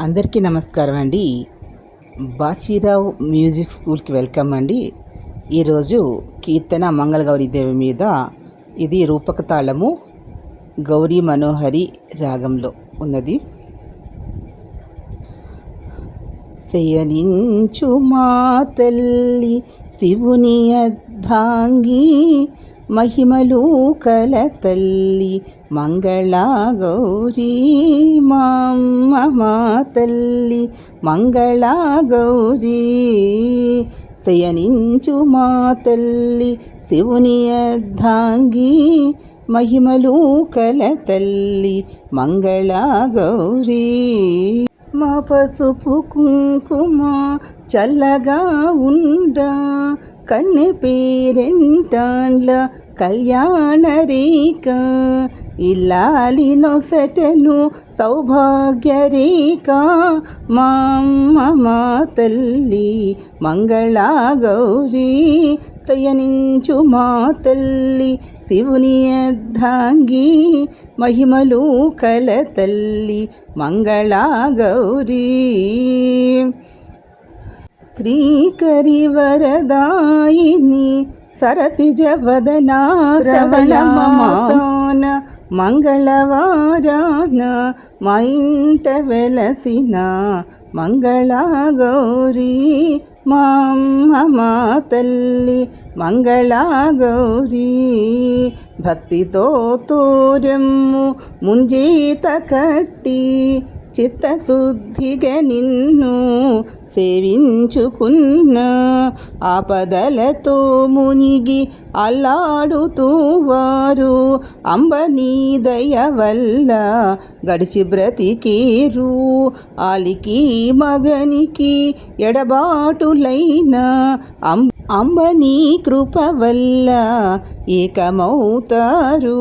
అందరికీ నమస్కారం అండి. బాచీరావు మ్యూజిక్ స్కూల్కి వెల్కమ్ అండి. ఈరోజు కీర్తన మంగళగౌరి దేవి మీద ఇది రూపక తాళము గౌరీ మనోహరి రాగంలో ఉన్నది. శయనించు మా తల్లి శివుని అర్ధాంగి మహిమలు కల తల్లి మంగళా గౌరీ మామ్మ మా తల్లి మంగళా గౌరీ శయనించు మా తల్లి శివుని అర్ధాంగి మహిమలు కల తల్లి మంగళా గౌరీ మా పసుపు కుంకుమ చల్లగా ఉండా కన్నె పేరెంటాండ్ల కళ్యాణ రేఖ. ఇల్లాలి నొసటను సౌభాగ్య రేఖ. మా మా తల్లి మంగళా గౌరీ శయనించు మా తల్లి శివుని అర్ధాంగి మహిమలు కల తల్లి మంగళ గౌరీ. శ్రీకరి వరదాయిని సరసిజ వదనా శ్రవణమాన మంగళవారాన మా ఇంట వెలసిన మంగళ గౌరీ మా అమ్మ మా తల్లి మంగళ గౌరీ భక్తితో తూరెమ్ము ముంజీత కట్టి చిత్తశుద్ధిగా నిన్ను సేవించుకున్న ఆపదలతో మునిగి అల్లాడుతూ వారు అంబ నీ దయ వల్ల గడిచి బ్రతికేరు. ఆలికి మగనికి ఎడబాటులైన అం అంబనీ కృప వల్ల ఏకమవుతారు.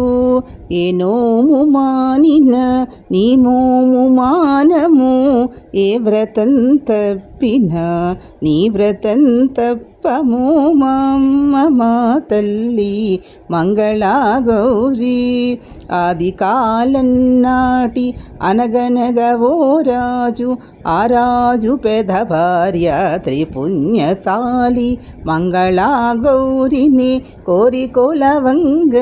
ఏ నోము మానిన నీ మోము మానము ఏ వ్రతం తప్పిన నీ వ్రతం తప్ప చెప్పము మమ్మ మా తల్లి మంగళా గౌరీ ఆది కాలం నాటి అనగనగ రాజు ఆ రాజు పెద భార్య త్రిపుణ్యశాలి. మంగళా గౌరిని కోరి కొలవంగ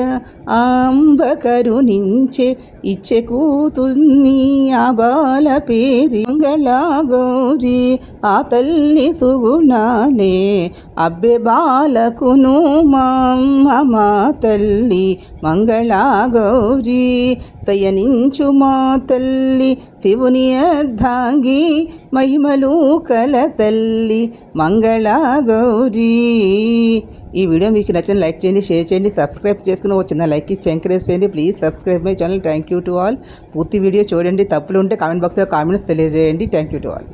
అంబ కరుణించే ఇచ్చే కూతుర్ని ఆ బాల పేరి. మంగళా గౌరి ఆ తల్లి సుగుణాలే అబ్బె బాలకును మమ్మ తల్లి మంగళ గౌరీ మా తల్లి శివుని అర్ధాంగి మహిమలు కల తల్లి మంగళ గౌరీ. ఈ వీడియో మీకు నచ్చిన లైక్ చేయండి షేర్ చేయండి సబ్స్క్రైబ్ చేసుకుని వచ్చిన లైక్ ఇచ్చి ఎంకరేజ్ చేయండి. Please subscribe my channel thank you to all పూర్తి వీడియో చూడండి తప్పులు ఉంటే కామెంట్ బాక్స్లో కామెంట్స్ తెలియజేయండి. Thank you to all